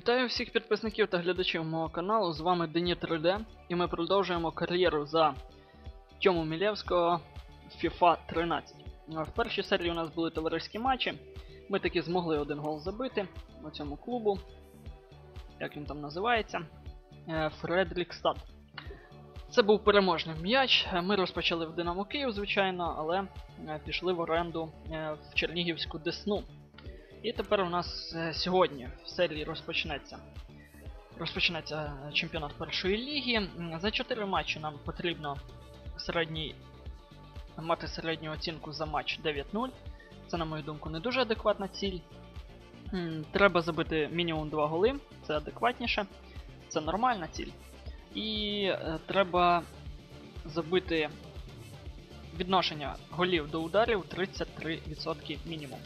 Вітаю всіх підписників та глядачів мого каналу. З вами Дені 3D, і ми продовжуємо кар'єру за Тьому Мілєвського FIFA 13. В першій серії у нас були товариські матчі. Ми таки змогли один гол забити на цьому клубу. Як він там називається? Е, Фредрікстад. Це був переможний м'яч. Е, Ми розпочали в Динамо Київ, звичайно, але е, пішли в оренду в Чернігівську Десну. І тепер у нас е, сьогодні в серії розпочнеться. Розпочнеться е, чемпіонат першої ліги. За 4 матчі нам потрібно середній, мати середню оцінку за матч 9-0. Це, на мою думку, не дуже адекватна ціль. Треба забити мінімум 2 голи, це адекватніше, це нормальна ціль. І е, треба забити відношення голів до ударів 33% мінімум.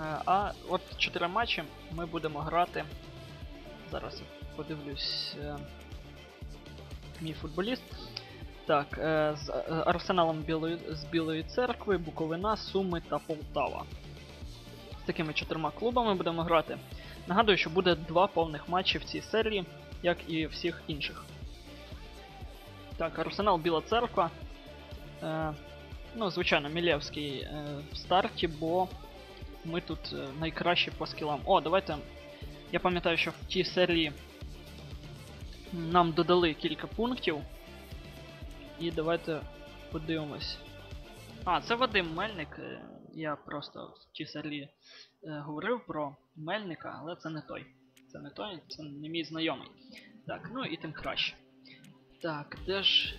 Е, А от 4 матчі ми будемо грати. Зараз я подивлюсь. е, Мій футболіст. Так, е, з Арсеналом Білої, з Білої церкви, Буковина, Суми та Полтава. З такими чотирма клубами будемо грати. Нагадую, що буде два повних матчі в цій серії, як і всіх інших. Так, Арсенал Біла церква. Ну, звичайно, Мілєвський в старті, бо ми тут е, найкращі по скілам. О, давайте. Я пам'ятаю, що в тій серії нам додали кілька пунктів. І давайте подивимось. А, це Вадим Мельник. е, Я просто в тій серії е, говорив про Мельника, але це не той. Це не той, це не мій знайомий. Так, ну і тим краще. Так, де ж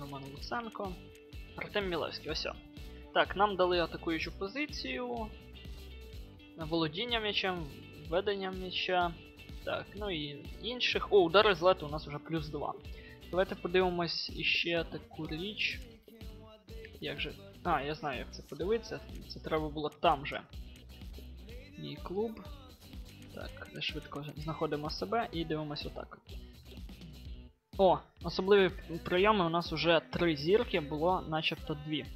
Роман Луценко? Артем Мілевський, ось. Так, нам дали атакуючу позицію. Володіння м'ячем, ведення м'яча. Так, ну і інших. О, удари з лету у нас вже плюс 2. Давайте подивимось іще таку річ. Як же. А, я знаю, як це подивитися. Це треба було там же. Мій клуб. Так, швидко знаходимо себе і дивимось отак. О, особливі прийоми у нас вже три зірки, було начебто дві.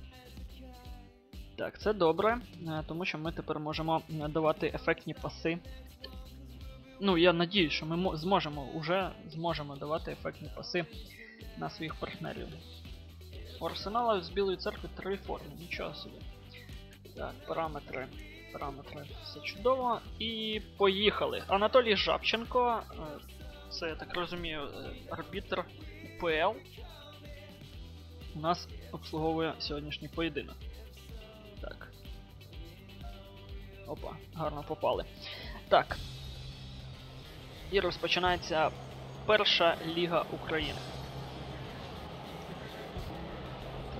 Так, це добре, е, тому що ми тепер можемо е, давати ефектні паси. Ну, я надіюсь, що ми зможемо уже зможемо давати ефектні паси на своїх партнерів. У Арсенала з Білої церкви три форми, нічого собі. Так, параметри. Параметри все чудово. І поїхали. Анатолій Жабченко. е, Це, я так розумію, арбітр УПЛ. У нас обслуговує сьогоднішній поєдинок. Опа, гарно попали. Так. І розпочинається перша Ліга України.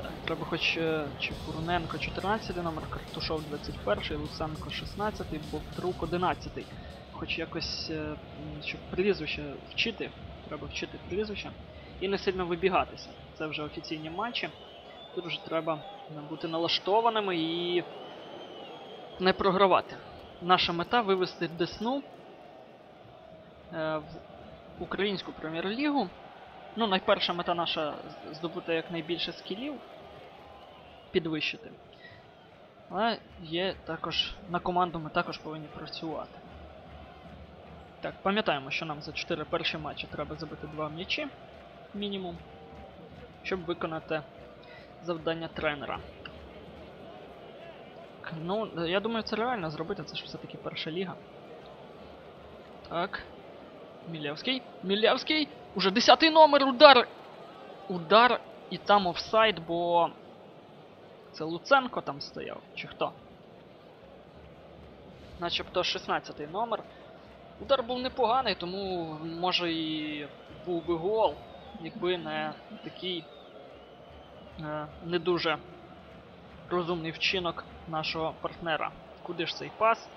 Так, треба хоч е, Чепурненко 14 номер, Картушов 21, Луценко 16, Бовтрук 11. Хоч якось, е, щоб прізвище вчити, треба вчити прізвище. І не сильно вибігатися. Це вже офіційні матчі. Тут вже треба бути налаштованими і не програвати. Наша мета вивести Десну е, в українську прем'єр-лігу. Ну, найперша мета наша здобути якнайбільше скілів, підвищити. Але є також на команду ми також повинні працювати. Так, пам'ятаємо, що нам за 4 перші матчі треба забити 2 м'ячі мінімум, щоб виконати завдання тренера. Ну, я думаю, це реально зробити, це ж все-таки перша ліга. Так. Мілявський. Мілявський! Уже 10 номер, удар! Удар і там офсайд, бо. Це Луценко там стояв, чи хто? Начебто 16-й номер. Удар був непоганий, тому може і був би гол, якби не такий е, не дуже розумний вчинок нашого партнера. Куди ж цей пас?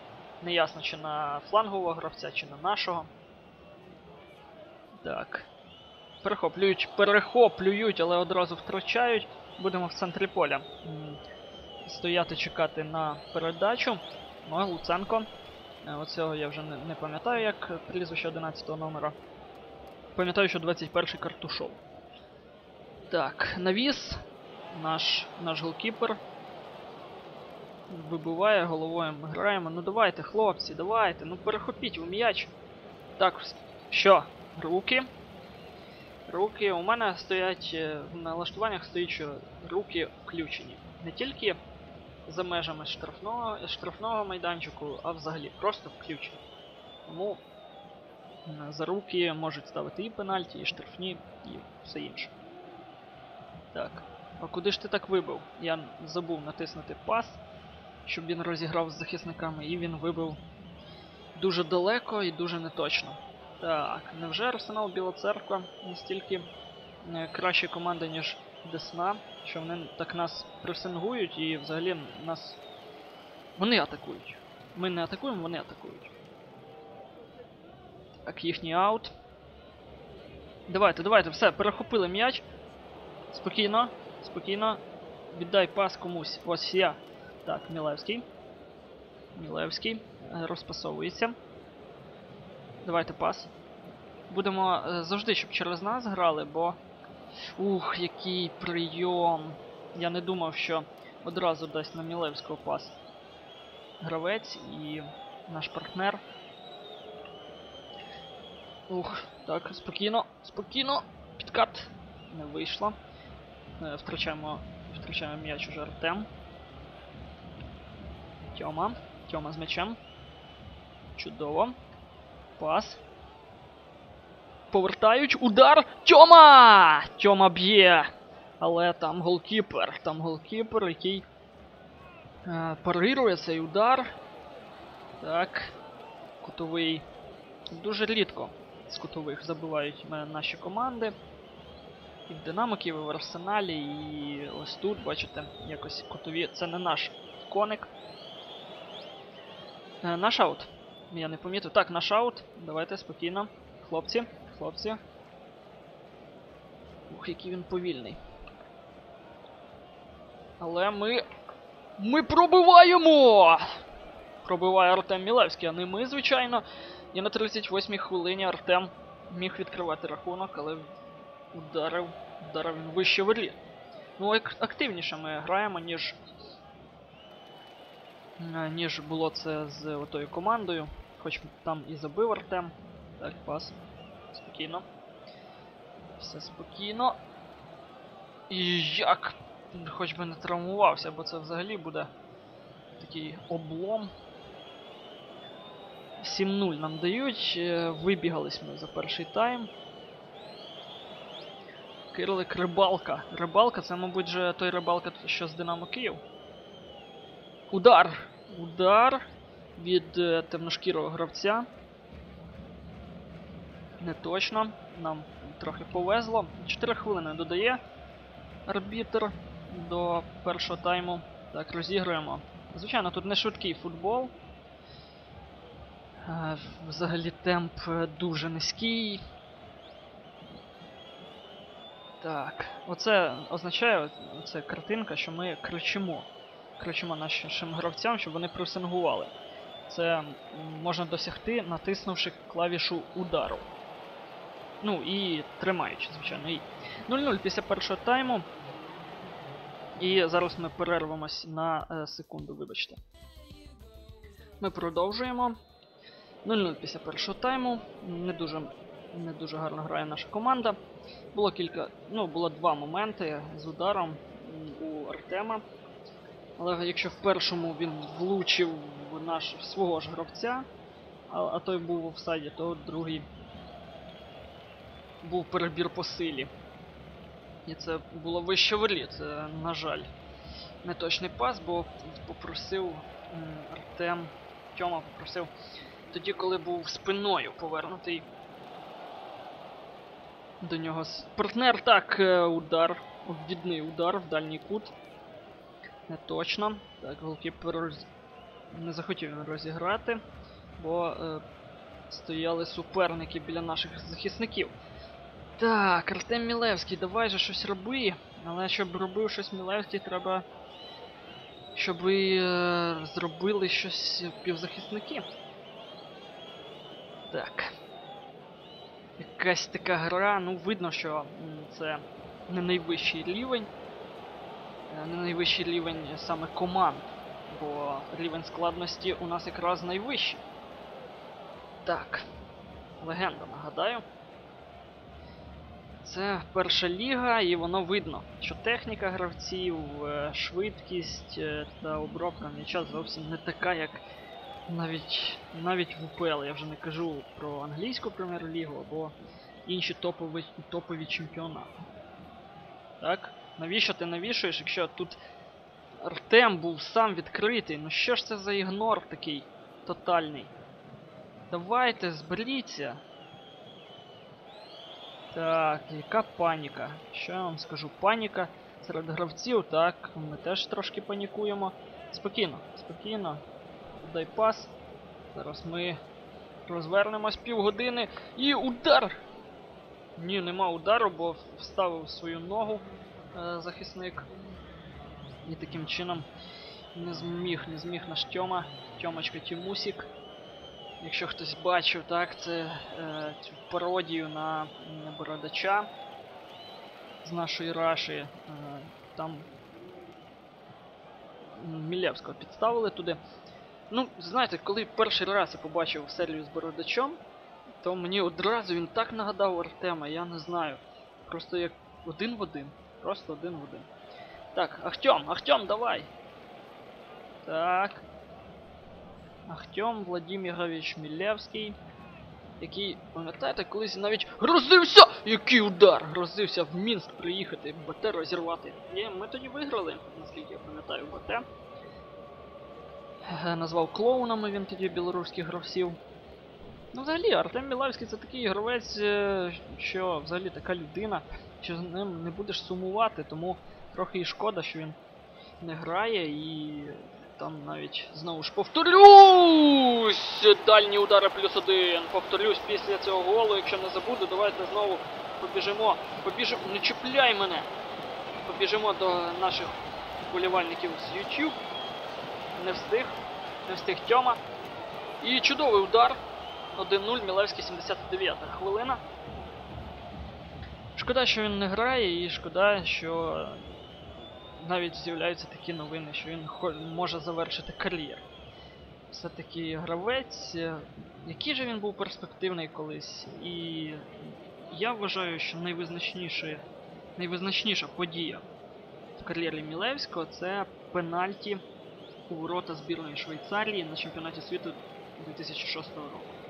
Неясно, чи на флангового гравця, чи на нашого. Так. Перехоплюють, перехоплюють, але одразу втрачають. Будемо в центрі поля. Стояти, чекати на передачу. Ну, а Луценко. Е, Оцього я вже не, не пам'ятаю, як прізвище 11 номера. Пам'ятаю, що 21-й картушов. Так, навіс. Наш, наш голкіпер. Вибиває головою, ми граємо. Ну давайте, хлопці, давайте, ну перехопіть ви м'яч. Так, що? Руки. Руки у мене стоять е, в налаштуваннях стоїть, що руки включені. Не тільки за межами штрафного, штрафного майданчику, а взагалі просто включені. Тому за руки можуть ставити і пенальті, і штрафні, і все інше. Так. А куди ж ти так вибив? Я забув натиснути пас, щоб він розіграв з захисниками, і він вибив дуже далеко і дуже неточно. Так, невже Арсенал Біла Церква настільки е, краща команда, ніж Десна, що вони так нас пресингують і взагалі нас. Вони атакують. Ми не атакуємо, вони атакують. Так, їхній аут. Давайте, давайте, все, перехопили м'яч. Спокійно, спокійно. Віддай пас комусь. Ось я. Так, Мілевський. Мілевський. е, Розпасовується. Давайте пас. Будемо е, завжди, щоб через нас грали, бо. Ух, який прийом. Я не думав, що одразу дасть на Мілевського пас. Гравець і наш партнер. Ух, так, спокійно, спокійно. Підкат. Не вийшло. Е, Втрачаємо, втрачаємо м'яч уже Артем. Тьома. Тьома з м'ячем. Чудово. Пас. Повертають. Удар! Тьома! Тьома б'є! Але там голкіпер. Там голкіпер, який е, парирує цей удар. Так. Кутовий. Дуже рідко з кутових забивають е, наші команди. І в Динамиків, і в Арсеналі, і ось тут, бачите, якось кутові. Це не наш коник. Е, наш аут. Я не помітив. Так, наш аут. Давайте спокійно. Хлопці, хлопці. Ух, який він повільний. Але ми. Ми пробиваємо! Пробиває Артем Мілевський, а не ми, звичайно. І на 38-й хвилині Артем міг відкривати рахунок, але ударив, ударив він вище воріт. Ну, активніше ми граємо, ніж. Е, ніж було це з отою командою. Хоч там і забив Артем. Так, пас. Спокійно. Все спокійно. І як? Хоч би не травмувався, бо це взагалі буде такий облом. 7-0 нам дають. е, Вибігались ми за перший тайм. Кирилик рибалка. Рибалка це, мабуть, же той рибалка, що з Динамо Київ. Удар! Удар від е, темношкірого гравця. Не точно. Нам трохи повезло. 4 хвилини додає арбітр до першого тайму. Так, розігруємо. Звичайно, тут не швидкий футбол. Е, Взагалі темп е, дуже низький. Так, оце означає, оце картинка, що ми кричимо. Кричимо нашим гравцям, щоб вони пресингували. Це можна досягти, натиснувши клавішу удару. Ну і тримаючи, звичайно. І 0-0 після першого тайму. І зараз ми перервемось на е, секунду, вибачте. Ми продовжуємо. 0-0 після першого тайму. Не дуже, не дуже гарно грає наша команда. Було кілька. Ну, було два моменти з ударом у Артема. Але якщо в першому він влучив в наш в свого ж гравця, а, а той був в офсайді, то другий був перебір по силі. І це було вище воріт, це, на жаль, неточний пас, бо попросив Артем, Тьома попросив тоді, коли був спиною повернутий до нього. Партнер так, е, удар, обвідний удар в дальній кут. Не точно. Так, голкіпер не захотів він розіграти, бо е, стояли суперники біля наших захисників. Так, Артем Мілевський, давай же щось роби. Але щоб робив щось Мілевський, треба. Щоб ви е, зробили щось півзахисники. Так. Якась така гра, ну видно, що це не найвищий рівень. Не найвищий рівень саме команд, бо рівень складності у нас якраз найвищий. Так. легенда, нагадаю. Це перша ліга, і воно видно, що техніка гравців, е, швидкість е, та обробка м'яча зовсім не така, як навіть, навіть в УПЛ. Я вже не кажу про англійську прем'єр-лігу або інші топові, топові чемпіонати. Так? Навіщо ти навішуєш, якщо тут Артем був сам відкритий? Ну що ж це за ігнор такий тотальний? Давайте, зберіться. Так, яка паніка? Що я вам скажу? Паніка серед гравців, так, ми теж трошки панікуємо. Спокійно, спокійно. Дай пас. Зараз ми розвернемось півгодини. І удар! Ні, нема удару, бо вставив свою ногу захисник. І таким чином не зміг, не зміг наш Тьома. Тьомочка Тімусік. Якщо хтось бачив, так, це е, цю пародію на бородача з нашої Раші. Е, там Мілєвського підставили туди. Ну, знаєте, коли перший раз я побачив серію з бородачом, то мені одразу він так нагадав Артема, я не знаю. Просто як один в один. Просто один в один. Так, Ахтем, Ахтем, давай! Так. Ахтем Владимирович Мілевський, який, пам'ятаєте, колись навіть грозився! Який удар! Грозився в Мінськ приїхати, БТ розірвати. І ми тоді виграли, наскільки я пам'ятаю, БТ. Назвав клоунами він тоді білоруських гравців. Ну, взагалі, Артем Мілевський це такий гравець, е, що взагалі така людина, що з ним не будеш сумувати, тому трохи і шкода, що він не грає і там навіть знову ж повторюсь! Дальні удари плюс один. Повторюсь після цього голу, якщо не забуду, давайте знову побіжимо. Побіжимо. Не чіпляй мене! Побіжимо до наших вболівальників з YouTube. Не встиг. Не встиг Тьома. І чудовий удар. 1-0, Мілевський 79 хвилина. Шкода, що він не грає, і шкода, що навіть з'являються такі новини, що він може завершити кар'єру. Все-таки гравець, який же він був перспективний колись. І я вважаю, що найвизначніша подія в кар'єрі Мілевського це пенальті у ворота збірної Швейцарії на чемпіонаті світу 2006 року.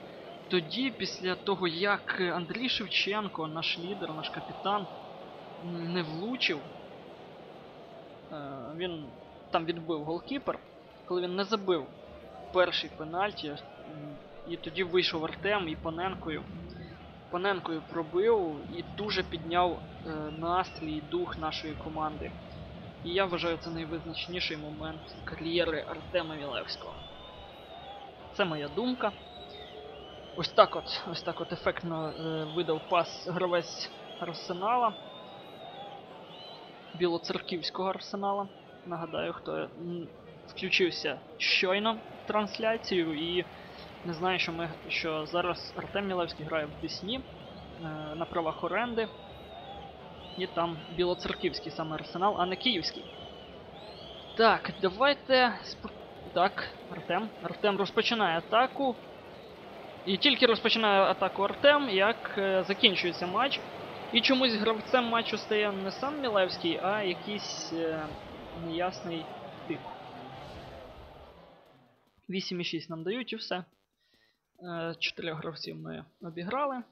Тоді, після того, як Андрій Шевченко, наш лідер, наш капітан, не влучив, е, він там відбив голкіпер, коли він не забив перший пенальті, і тоді вийшов Артем і Паненкою. Паненкою пробив і дуже підняв е, настрій і дух нашої команди. І я вважаю це найвизначніший момент кар'єри Артема Мілевського. Це моя думка. Ось так от, ось так от ефектно е, видав пас гравець Арсенала. Білоцерківського арсенала. Нагадаю, хто включився щойно в трансляцію і не знаю, що ми що зараз Артем Мілевський грає в Десні е, на правах оренди. І там білоцерківський саме арсенал, а не київський. Так, давайте. Так, Артем. Артем розпочинає атаку. І тільки розпочинає атаку Артем, як е, закінчується матч. І чомусь гравцем матчу стає не сам Мілевський, а якийсь е, неясний тип. 8,6 нам дають і все. Е, Чотирьох гравців ми обіграли.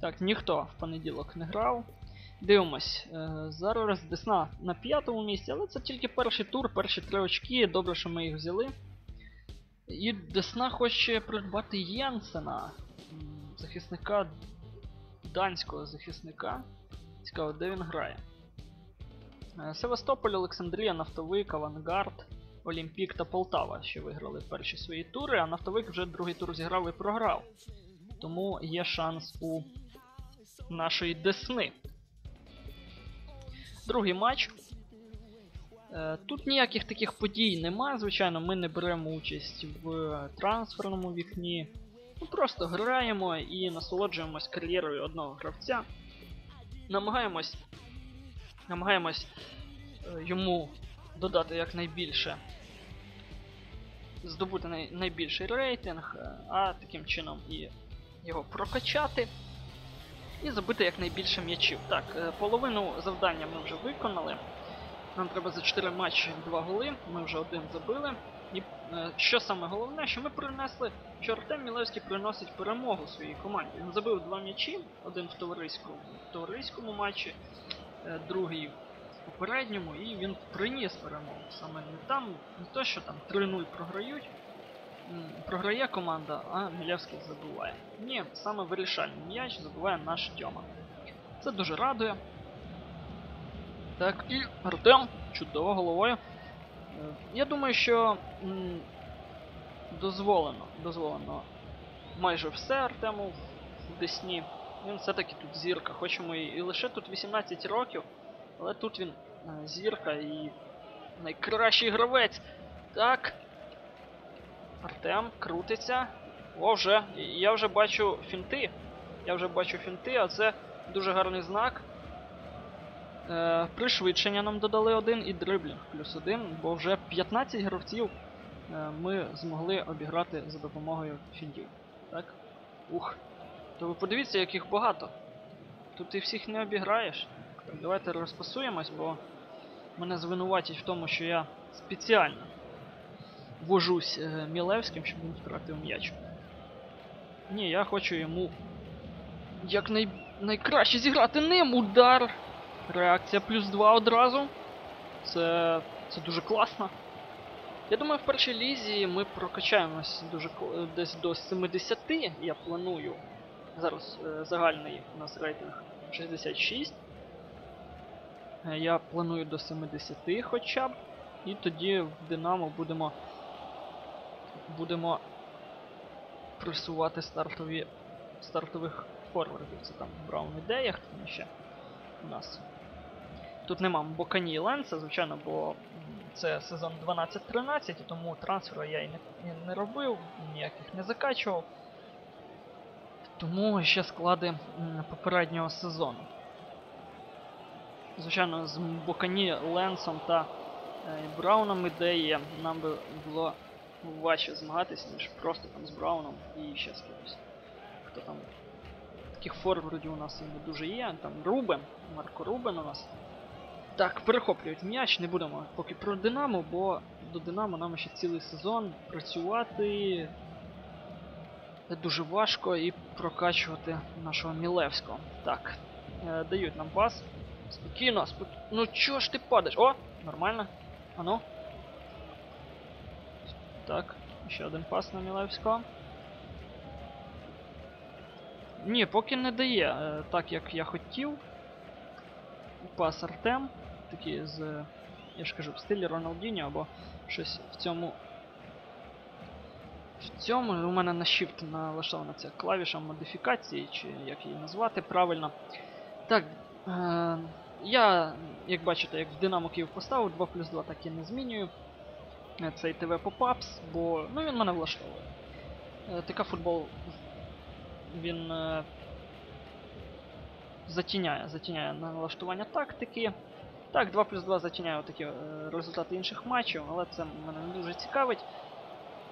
Так, ніхто в понеділок не грав. Дивимось. Е, зараз Десна на п'ятому місці, але це тільки перший тур, перші три очки. Добре, що ми їх взяли. І Десна хоче придбати Єнсена, захисника данського захисника. Цікаво, де він грає. Е, Севастополь, Олександрія, Нафтовик, Авангард, Олімпік та Полтава ще виграли перші свої тури, а Нафтовик вже другий тур зіграв і програв. Тому є шанс у нашої Десни. Другий матч. Е, Тут ніяких таких подій немає, звичайно, ми не беремо участь в трансферному вікні. Ми просто граємо і насолоджуємось кар'єрою одного гравця. Намагаємось, намагаємось е, йому додати якнайбільше здобути най- найбільший рейтинг, е, а таким чином і його прокачати. І забити якнайбільше м'ячів. Так, половину завдання ми вже виконали. Нам треба за 4 матчі 2 голи, ми вже один забили. І е, що саме головне, що ми принесли, що Артем Мілевський приносить перемогу своїй команді. Він забив два м'ячі, один в товариському, в товариському матчі, е, другий в попередньому, і він приніс перемогу. Саме не там, не то, що там 3-0 програють, програє команда, а Мілевський забуває. Ні, саме вирішальний м'яч забуває наш Тьома. Це дуже радує. Так, і Артем чудово головою. Е, Я думаю, що дозволено, дозволено майже все Артему в Десні. Він все-таки тут зірка, хоч йому і, і лише тут 18 років, але тут він е, зірка і найкращий гравець. Так. Артем крутиться. О, вже. Я вже бачу фінти. Я вже бачу фінти, а це дуже гарний знак. Е, пришвидшення нам додали один і дриблінг плюс один, бо вже 15 гравців е, ми змогли обіграти за допомогою фіндів. Так? Ух. То ви подивіться, яких багато. Тут ти всіх не обіграєш. Давайте розпасуємось, бо мене звинуватять в тому, що я спеціально вожусь е, Мілевським, щоб він втратив м'яч. Ні, я хочу йому як най... найкраще зіграти ним удар. Реакція плюс 2 одразу. Це. це дуже класно. Я думаю, в першій лізі ми прокачаємось дуже десь до 70. Я планую. Зараз е, загальний у нас рейтинг 66. Е, Я планую до 70 хоча б. І тоді в Динамо будемо. Будемо пресувати стартові стартових форвардів. Це там Браун ідея, хто ще у нас. Тут нема Бокані і Ленса, звичайно, бо це сезон 12-13, і тому трансферу я і не, і не робив, ніяких не закачував. Тому ще склади попереднього сезону. Звичайно, з Бокані, Ленсом та е, Брауном ідеї нам би було важче змагатись, ніж просто там з Брауном і ще з кимось. Хто там таких форвардів у нас і не дуже є. Там Рубен, Марко Рубен у нас. Так, перехоплюють м'яч, не будемо поки про Динамо, бо до Динамо нам ще цілий сезон працювати дуже важко і прокачувати нашого Мілевського. Так, е, дають нам пас. Спокійно, спокійно. Ну чого ж ти падаєш? О, нормально. Ану. Так, ще один пас на Мілевського. Ні, поки не дає е, так, як я хотів. Пас Артем. Такий з. Я ж кажу, в стилі Роналдіньо або щось в цьому. В цьому у мене на Shift налаштована ця клавіша модифікації, чи як її назвати правильно. Так. Е, я, як бачите, як в Динамо Київ поставив 2 плюс 2, так і не змінюю е, цей ТВ Попапс, бо ну, він мене влаштовує. Е, ТК футбол він е, затіняє, затіняє налаштування тактики. Так, 2 плюс 2 затіняє такі е, результати інших матчів, але це мене не дуже цікавить.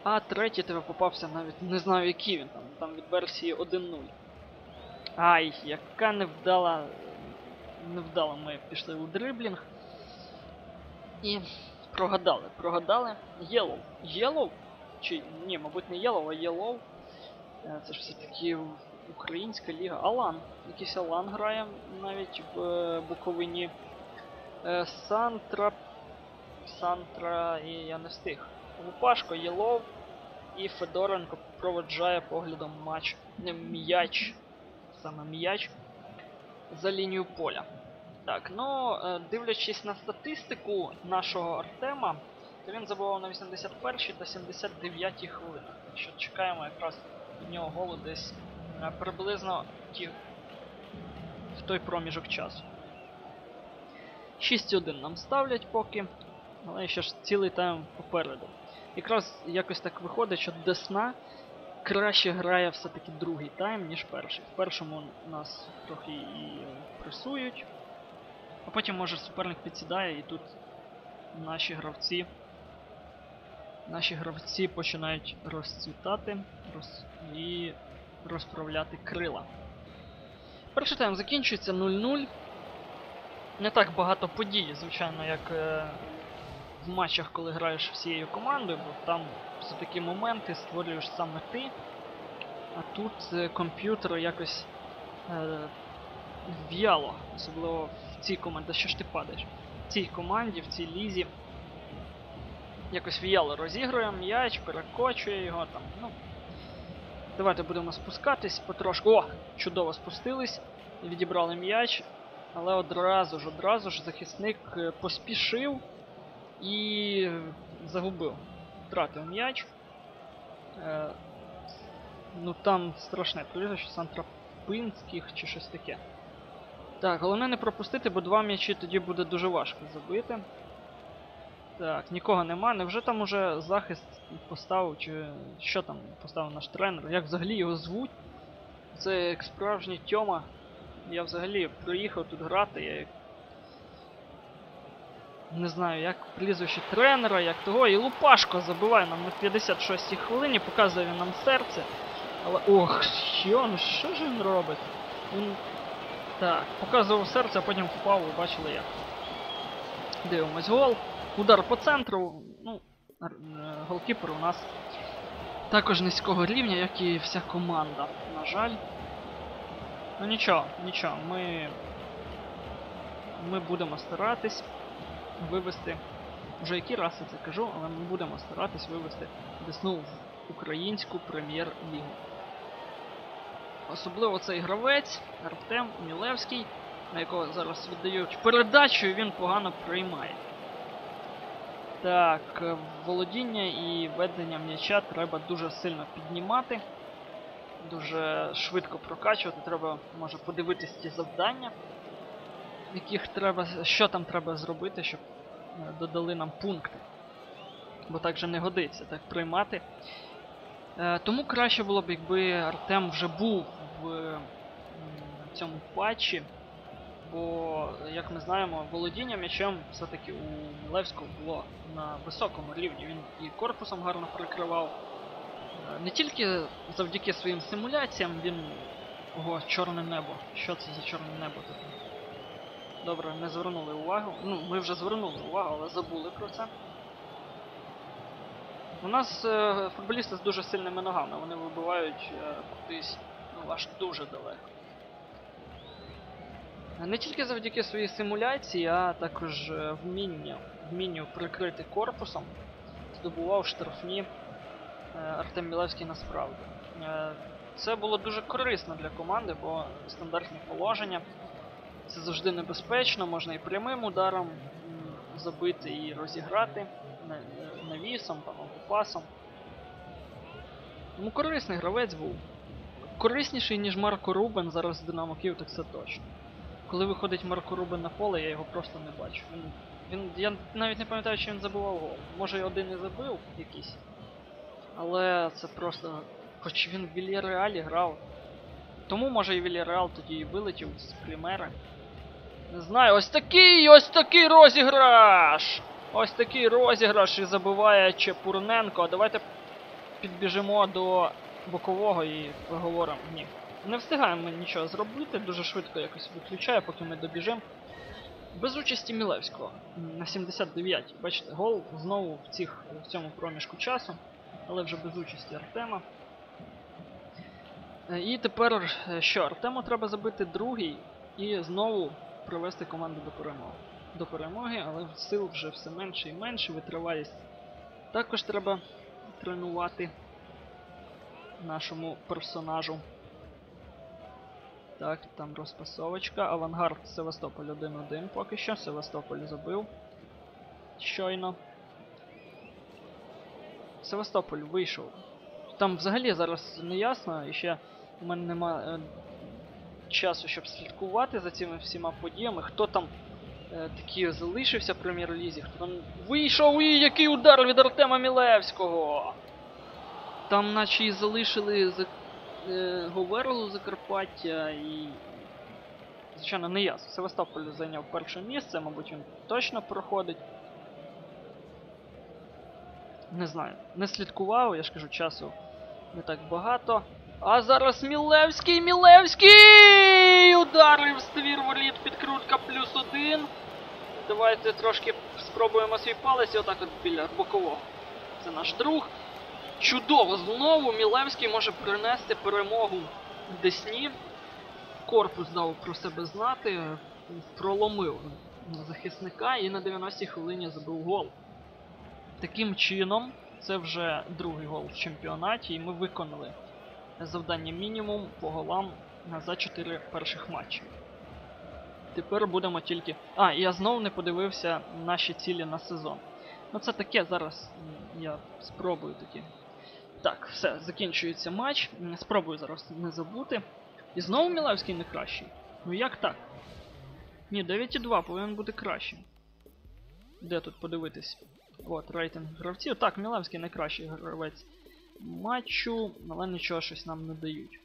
А третій тебе попався навіть не знаю який він там, там від версії 1.0. Ай, яка невдала. Невдало ми пішли у дриблінг. І прогадали, прогадали. Єлоу. Єлоу? Чи ні, мабуть не Єлоу, а Єлоу. Е, Це ж все-таки українська ліга. Алан. Якийсь Алан грає навіть в е, Буковині. Е, Сантра. Сантра і я не встиг. Лупашко, Єлов і Федоренко проводжає поглядом матч. Не м'яч. Саме м'яч за лінію поля. Так, ну, е, дивлячись на статистику нашого Артема, то він забував на 81 та 79 хвилинах. Так що чекаємо якраз від нього голу десь е, приблизно ті, в той проміжок часу. 6-1 нам ставлять поки, але ще ж цілий тайм попереду. Якраз якось так виходить, що Десна краще грає все-таки другий тайм, ніж перший. В першому нас трохи і пресують, а потім може суперник підсідає і тут наші гравці наші гравці починають розцвітати роз... і розправляти крила. Перший тайм закінчується 0-0. Не так багато подій, звичайно, як е, в матчах, коли граєш всією командою, бо там все такі моменти створюєш саме ти. А тут е, комп'ютер якось е, в'яло, особливо в цій команді. Що ж ти падаєш? В цій команді, в цій лізі. Якось в'яло розігрує м'яч, перекочує його там. Ну. Давайте будемо спускатись потрошку. О! Чудово спустились відібрали м'яч. Але одразу ж, одразу ж захисник е, поспішив і загубив. Втратив м'яч. Е, ну там страшне прізвище Сантрапинських чи щось таке. Так, головне не пропустити, бо два м'ячі тоді буде дуже важко забити. Так, нікого нема. Невже там уже захист поставив, чи що там поставив наш тренер? Як взагалі його звуть? Це як справжній Тьома. Я взагалі приїхав тут грати, я. Не знаю, як прізвище тренера, як того. І Лупашко забиває нам на 56-й хвилині, показує він нам серце. Але ох, що, ну що ж він робить? Він. Так, показував серце, а потім впав, ви бачили як. Дивимось гол. Удар по центру. Ну, е, голкіпер у нас також низького рівня, як і вся команда, на жаль. Ну нічого, нічого, ми. Ми будемо старатись вивести. Вже який раз я це кажу, але ми будемо старатись вивести Десну в українську прем'єр-лігу. Особливо цей гравець Артем Мілевський, на якого зараз віддають передачу, і він погано приймає. Так, володіння і ведення м'яча треба дуже сильно піднімати, дуже швидко прокачувати. Треба, може, подивитись ті завдання, яких треба, що там треба зробити, щоб е, додали нам пункти. Бо так же не годиться так приймати. Е, тому краще було б, якби Артем вже був в м, цьому патчі. Бо, як ми знаємо, володіння м'ячем все-таки у Мілевського було на високому рівні. Він і корпусом гарно прикривав. Не тільки завдяки своїм симуляціям він. Ого, чорне небо. Що це за чорне небо таке? Добре, не звернули увагу. Ну, ми вже звернули увагу, але забули про це. У нас е, футболісти з дуже сильними ногами, вони вибивають е, кудись ну, аж дуже далеко. Не тільки завдяки своїй симуляції, а також е, вміння, вмінню прикрити корпусом, здобував штрафні Артем Мілевський насправді. Е, Це було дуже корисно для команди, бо стандартні положення це завжди небезпечно, можна і прямим ударом забити і розіграти навісом або пасом. Тому корисний гравець був. Корисніший, ніж Марко Рубен зараз в Динамо Київ, так це точно. Коли виходить Марко Рубен на поле, я його просто не бачу. Він, він, я навіть не пам'ятаю, чи він забував гол. Може один і забив якийсь. Але це просто. Хоч він в Вільяреалі грав. Тому може і Вільяреал тоді і вилетів з Примери. Не знаю, ось такий, ось такий розіграш! Ось такий розіграш і забиває Чепурненко. Давайте підбіжимо до бокового і поговоримо. Ні. Не встигаємо ми нічого зробити, дуже швидко якось виключає, поки ми добіжимо. Без участі Мілевського на 79-й. Бачите, гол знову в, цих, в цьому проміжку часу, але вже без участі Артема. Е, І тепер е, що? Артему треба забити другий і знову привести команду до перемоги. До перемоги, але сил вже все менше і менше, витривалість. Також треба тренувати нашому персонажу. Так, там розпасовочка. Авангард Севастополь 1-1 поки що. Севастополь забив. Щойно. Севастополь вийшов. Там взагалі зараз не ясно, і ще у мене нема е, часу, щоб слідкувати за цими всіма подіями. Хто там е, такі залишився в прем'єр-лізі, хто там вийшов і який удар від Артема Мілевського! Там наче і залишили за, е, Говерлу Закарпаття і. Звичайно, не ясно. Севастополь зайняв перше місце, мабуть, він точно проходить. Не знаю, не слідкував, я ж кажу, часу не так багато. А зараз Мілевський, Мілевський! Ударив ствір воріт, підкрутка плюс один. Давайте трошки спробуємо свій палець отак от біля бокового. Це наш друг. Чудово! Знову Мілевський може принести перемогу Десні. Корпус дав про себе знати, проломив захисника і на 90-й хвилині забив гол. Таким чином, це вже другий гол в чемпіонаті, і ми виконали завдання мінімум по голам за 4 перших матчі. Тепер будемо тільки. А, я знову не подивився наші цілі на сезон. Ну це таке, зараз я спробую таки. Так, все, закінчується матч. Спробую зараз не забути. І знову Мілевський не кращий. Ну як так? Ні, 9,2 повинен бути кращим. Де тут подивитись? От, рейтинг гравців. Так, Мілевський найкращий гравець матчу, але нічого щось нам не дають.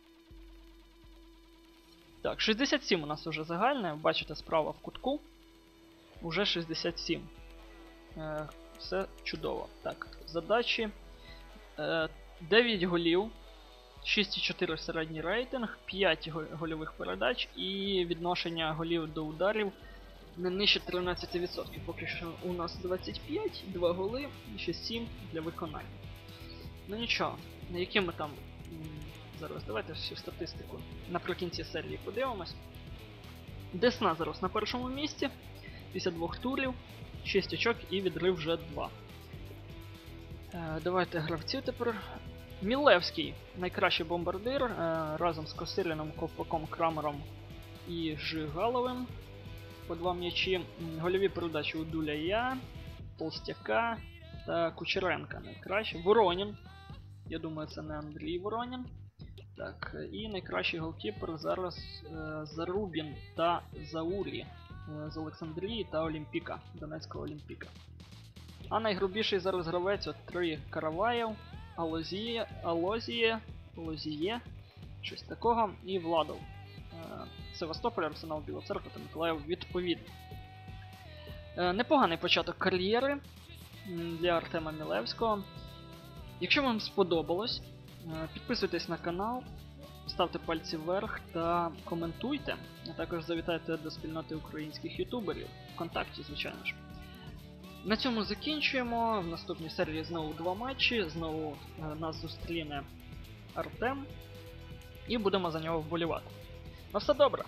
Так, 67 у нас уже загальне, бачите справа в кутку. Уже 67. Е, все чудово. Так, задачі. Е, 9 голів, 6,4 середній рейтинг, 5 го- гольових передач і відношення голів до ударів не нижче 13%. Поки що у нас 25, 2 голи і ще 7 для виконання. Ну нічого, на які ми там. Зараз давайте всю статистику наприкінці серії подивимось. Десна зараз на першому місці. 52 турів, 6 очок і відрив вже 2. Е, давайте гравців тепер. Мілевський найкращий бомбардир е, разом з Косиліном, Ковпаком, Крамером і Жигаловим. По два м'ячі. Гольові передачі у Дуля я, Толстяка та Кучеренка найкраще. Воронін. Я думаю, це не Андрій Воронін. Так, і найкращий голкіпер зараз е, Зарубін та Заурі е, з Олександрії та Олімпіка, Донецького Олімпіка. А найгрубіший зараз гравець от три Караваєв, Алозіє, Алозіє, Алозіє, щось такого, і Владов. Е, Севастополь, Арсенал, Біла Церква та Миколаїв відповідно. Е, Непоганий початок кар'єри для Артема Мілевського. Якщо вам сподобалось, е, підписуйтесь на канал, ставте пальці вверх та коментуйте, а також завітайте до спільноти українських ютуберів ВКонтакті, звичайно ж. На цьому закінчуємо. В наступній серії знову два матчі. Знову е, нас зустріне Артем. І будемо за нього вболівати. На все добре!